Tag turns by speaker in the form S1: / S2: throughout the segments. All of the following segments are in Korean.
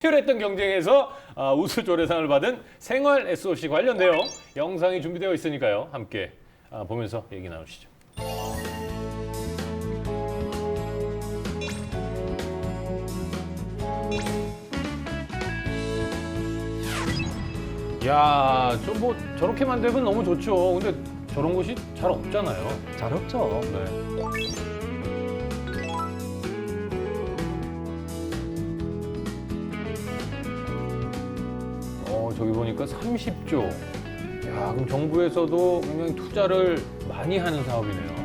S1: 치열했던 경쟁에서 아, 우수 조례상을 받은 생활 SOC 관련 내용 영상이 준비되어 있으니까요. 함께 아, 보면서 얘기 나누시죠. 야, 저뭐 저렇게 만들면 너무 좋죠. 근데 저런 곳이 잘 없잖아요.
S2: 잘 없죠.
S1: 네. 어, 저기 보니까 30조. 야, 그럼 정부에서도 굉장히 투자를 많이 하는 사업이네요.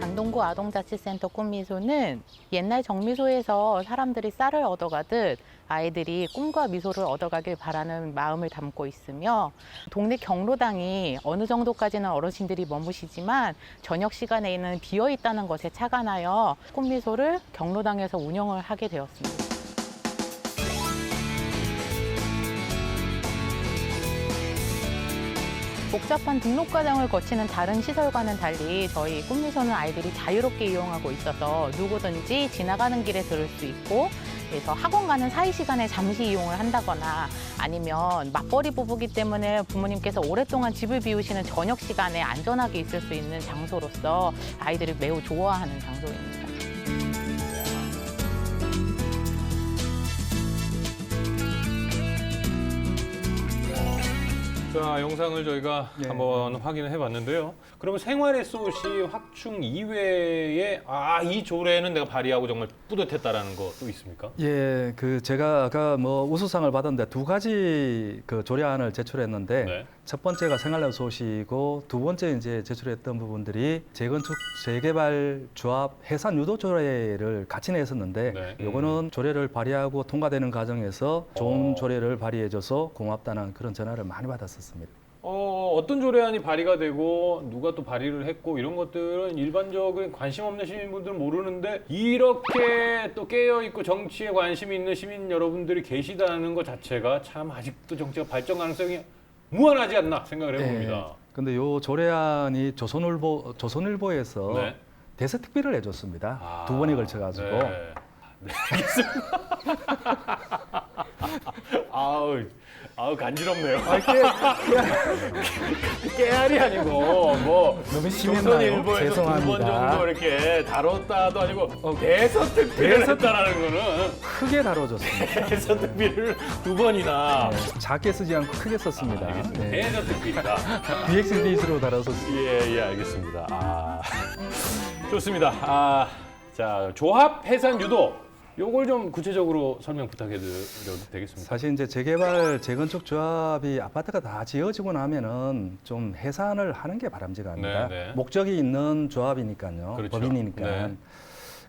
S3: 강동구 아동자치센터 꿈미소는 옛날 정미소에서 사람들이 쌀을 얻어가듯 아이들이 꿈과 미소를 얻어가길 바라는 마음을 담고 있으며 동네 경로당이 어느 정도까지는 어르신들이 머무시지만 저녁 시간에는 비어 있다는 것에 착안하여 꿈미소를 경로당에서 운영을 하게 되었습니다. 복잡한 등록 과정을 거치는 다른 시설과는 달리 저희 꿈미소는 아이들이 자유롭게 이용하고 있어서 누구든지 지나가는 길에 들을 수 있고 그래서 학원 가는 사이 시간에 잠시 이용을 한다거나 아니면 맞벌이 부부기 때문에 부모님께서 오랫동안 집을 비우시는 저녁 시간에 안전하게 있을 수 있는 장소로서 아이들이 매우 좋아하는 장소입니다.
S1: 자, 영상을 저희가
S2: 네.
S1: 한번 확인을 해봤는데요. 그러면 생활 SOC 확충 이외에 아, 이 조례는 내가 발의하고 정말 뿌듯했다라는 거 또 있습니까?
S2: 예, 그 제가 아까 뭐 우수상을 받았는데 두 가지 그 조례안을 제출했는데
S1: 네.
S2: 첫 번째가 생활력 소식이고 두 번째 이제 제출했던 부분들이 재건축 재개발 조합 해산 유도 조례를 같이 냈었는데
S1: 네.
S2: 요거는 조례를 발의하고 통과되는 과정에서 좋은
S1: 어.
S2: 조례를 발의해줘서 고맙다는 그런 전화를 많이 받았었 습니다.
S1: 어, 어떤 조례안이 발의가 되고 누가 또 발의를 했고 이런 것들은 일반적인 관심 없는 시민분들은 모르는데 이렇게 또 깨어 있고 정치에 관심이 있는 시민 여러분들이 계시다는 것 자체가 참 아직도 정치가 발전 가능성이 무한하지 않나 생각을 해봅니다.
S2: 예. 근데 요 조례안이 조선일보 조선일보에서
S1: 네.
S2: 대서특비를 해줬습니다.
S1: 아,
S2: 두 번에 걸쳐 가지고
S1: 네. 네, 알겠습니다. 아우, 아우 간지럽네요. 깨알이 아니고 뭐
S2: 너무 심했나요?
S1: 조선일보에서 두번
S2: 죄송합니다.
S1: 정도 이렇게 다뤘다도 아니고 대서특비를
S2: 대서-
S1: 했다라는 거는
S2: 크게 다뤄줬습니다.
S1: 대서특비를 두 번이나
S2: 네, 작게 쓰지 않고 크게 썼습니다. 네.
S1: 대서특비다.
S2: BXBS로 다뤄섰습니다.
S1: 예, 예, 알겠습니다. 아, 좋습니다. 아, 자, 조합 해산 유도. 요걸 좀 구체적으로 설명 부탁해도 되겠습니까?
S2: 사실 이제 재개발 재건축 조합이 아파트가 다 지어지고 나면은 좀 해산을 하는 게 바람직합니다.
S1: 네, 네.
S2: 목적이 있는 조합이니까요.
S1: 그렇죠.
S2: 법인이니까.
S1: 네.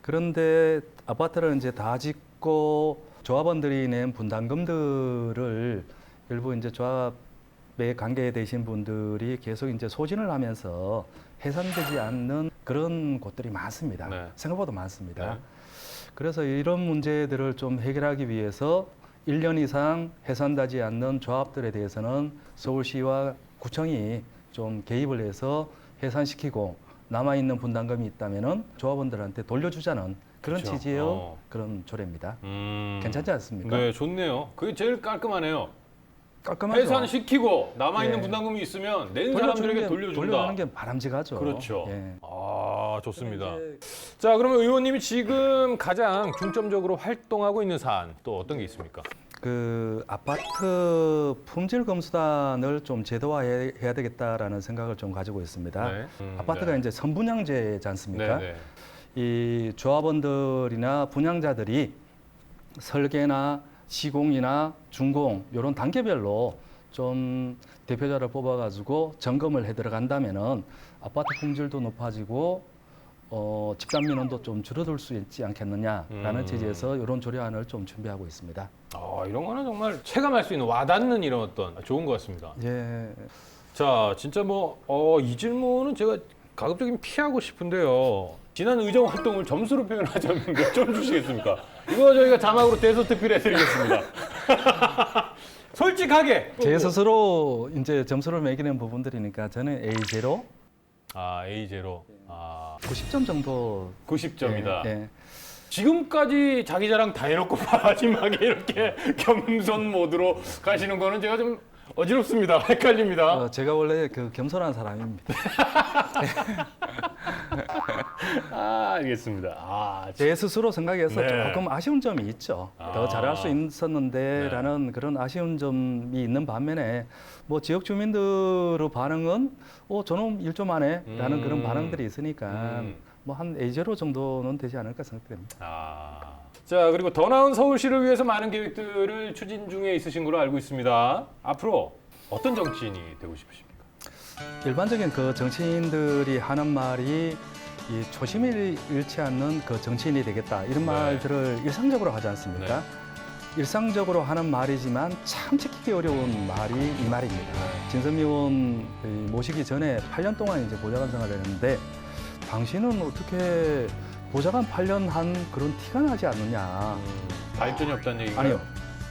S2: 그런데 아파트를 이제 다 짓고 조합원들이 낸 분담금들을 일부 이제 조합에 관계되신 분들이 계속 이제 소진을 하면서 해산되지 않는 그런 곳들이 많습니다.
S1: 네.
S2: 생각보다 많습니다.
S1: 네.
S2: 그래서 이런 문제들을 좀 해결하기 위해서 1년 이상 해산되지 않는 조합들에 대해서는 서울시와 구청이 좀 개입을 해서 해산시키고 남아있는 분담금이 있다면은 조합원들한테 돌려주자는 그런
S1: 그렇죠.
S2: 취지의
S1: 어.
S2: 그런 조례입니다.
S1: 음.
S2: 괜찮지 않습니까?
S1: 네, 좋네요. 그게 제일 깔끔하네요.
S2: 깔끔하죠.
S1: 해산시키고 남아있는
S2: 예.
S1: 분담금이 있으면 낸
S2: 돌려주는
S1: 사람들에게
S2: 게-
S1: 돌려준다.
S2: 돌려주는 게 바람직하죠.
S1: 그렇죠.
S2: 예.
S1: 아, 좋습니다.
S2: 이제
S1: 자, 그러면 의원님이 지금 가장 중점적으로 활동하고 있는 사안 또 어떤 게 있습니까?
S2: 그 아파트 품질 검수단을 좀 제도화해야 되겠다라는 생각을 좀 가지고 있습니다.
S1: 네. 음,
S2: 아파트가
S1: 네.
S2: 이제 선분양제지 않습니까?
S1: 네, 네.
S2: 이 조합원들이나 분양자들이 설계나 시공이나 준공 이런 단계별로 좀 대표자를 뽑아가지고 점검을 해 들어간다면은 아파트 품질도 높아지고 어, 집단 민원도 좀 줄어들 수 있지 않겠느냐라는
S1: 음.
S2: 취지에서 이런 조례안을 좀 준비하고 있습니다.
S1: 아, 이런 거는 정말 체감할 수 있는 와닿는 이런 어떤 좋은 것 같습니다.
S2: 예,
S1: 자, 진짜 뭐, 어, 이 질문은 제가 가급적이면 피하고 싶은데요. 지난 의정 활동을 점수로 표현하자면 몇 점 주시겠습니까? 이거 저희가 자막으로 대서특필 해드리겠습니다. 솔직하게.
S2: 제 스스로 이제 점수를 매기는 부분들이니까 저는 A 제로
S1: 아 A 제로. 아
S2: 90점 정도
S1: 90점이다.
S2: 예, 예.
S1: 지금까지 자기 자랑 다 해놓고 마지막에 이렇게 겸손 모드로 가시는 거는 제가 좀 어지럽습니다. 헷갈립니다.
S2: 어, 제가 원래 그 겸손한 사람입니다.
S1: 아 알겠습니다. 아
S2: 제 스스로 생각해서
S1: 네.
S2: 조금 아쉬운 점이 있죠. 더
S1: 아.
S2: 잘할 수 있었는데라는 그런 아쉬운 점이 있는 반면에 뭐 지역 주민들의 반응은 어 저놈 일좀 하네라는
S1: 음.
S2: 그런 반응들이 있으니까
S1: 음.
S2: 뭐한 A 제로 정도는 되지 않을까 생각됩니다.
S1: 아. 자 그리고 더 나은 서울시를 위해서 많은 계획들을 추진 중에 있으신 걸로 알고 있습니다. 앞으로 어떤 정치인이 되고 싶으십니까?
S2: 일반적인 그 정치인들이 하는 말이 이 초심을 잃지 않는 그 정치인이 되겠다 이런
S1: 네.
S2: 말들을 일상적으로 하지 않습니까? 일상적으로 하는 말이지만 참 지키기 어려운 말이 이 말입니다. 진선미 의원 모시기 전에 8년 동안 이제 보좌관 생활을 했는데 당신은 어떻게 보좌관 8년 한 그런 티가 나지 않느냐?
S1: 발전이 없다는 얘기가요?
S2: 아니요.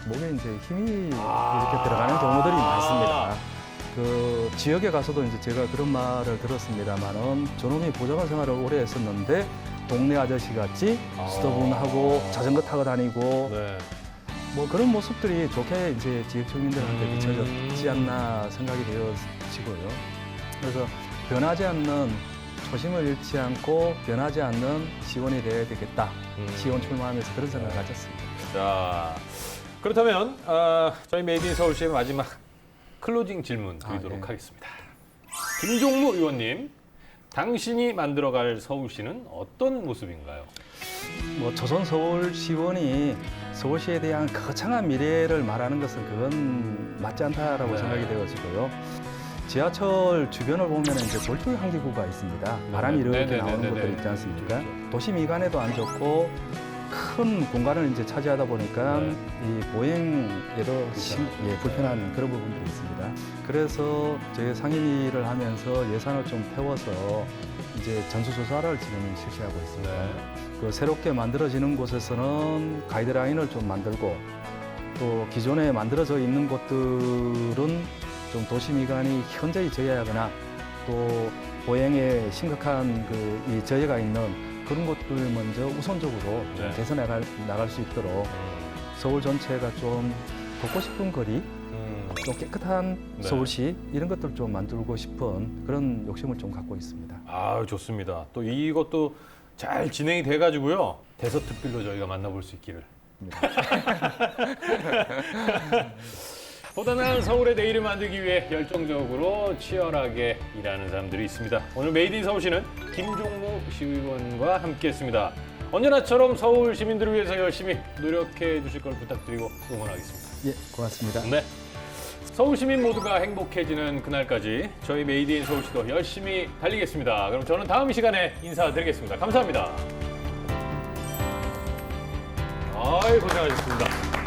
S2: 목에 이제 힘이
S1: 아.
S2: 이렇게 들어가는 경우들이 많습니다. 그 지역에 가서도 이제 제가 그런 말을 들었습니다만은 저놈이 보좌관 생활을 오래 했었는데 동네 아저씨 같이
S1: 아.
S2: 스터분하고 자전거 타고 다니고
S1: 네.
S2: 뭐 그런 모습들이 좋게 이제 지역 주민들한테
S1: 음.
S2: 비춰졌지 않나 생각이 되어지고요. 그래서 변하지 않는 초심을 잃지 않고 변하지 않는 시원이 되어야 되겠다.
S1: 음.
S2: 시원 출마하면서 그런 생각을 가졌습니다.
S1: 자 그렇다면 어, 저희 메이드 인 서울시의 마지막 클로징 질문
S2: 아,
S1: 드리도록
S2: 네.
S1: 하겠습니다. 김종무 의원님, 당신이 만들어갈 서울시는 어떤 모습인가요?
S2: 뭐 조선 서울시원이 서울시에 대한 거창한 미래를 말하는 것은 그건 맞지 않다라고
S1: 네.
S2: 생각이 되어지고요. 지하철 주변을 보면 이제 돌출 항기구가 있습니다. 바람이
S1: 네,
S2: 이렇게
S1: 네,
S2: 나오는
S1: 네, 네,
S2: 것들
S1: 네.
S2: 있지 않습니까?
S1: 그렇죠.
S2: 도시 미관에도 안 좋고 큰 공간을 이제 차지하다 보니까
S1: 네.
S2: 이 보행에도 심, 예, 불편한 그런 부분들이 있습니다. 그래서 저희 상임위를 하면서 예산을 좀 태워서 이제 전수조사를 지금 실시하고 있습니다.
S1: 네.
S2: 그 새롭게 만들어지는 곳에서는 가이드라인을 좀 만들고 또 기존에 만들어져 있는 곳들은 좀 도시 미관이 현저히 저해하거나 또 보행에 심각한 그 이 저해가 있는 그런 것들 먼저 우선적으로 좀
S1: 네.
S2: 개선해 나갈, 나갈 수 있도록 서울 전체가 좀 걷고 싶은 거리,
S1: 음.
S2: 또 깨끗한
S1: 네.
S2: 서울시 이런 것들 좀 만들고 싶은 그런 욕심을 좀 갖고 있습니다.
S1: 아 좋습니다. 또 이것도 잘 진행이 돼가지고요 대서특필로 저희가 만나볼 수 있기를. 보다 나은 서울의 내일을 만들기 위해 열정적으로 치열하게 일하는 사람들이 있습니다. 오늘 메이드 인 서울시는 김종무 시의원과 함께했습니다. 언제나처럼 서울 시민들을 위해서 열심히 노력해 주실 걸 부탁드리고 응원하겠습니다.
S2: 예, 고맙습니다.
S1: 네. 서울 시민 모두가 행복해지는 그날까지 저희 메이드 인 서울시도 열심히 달리겠습니다. 그럼 저는 다음 시간에 인사드리겠습니다. 감사합니다. 아이 고생하셨습니다.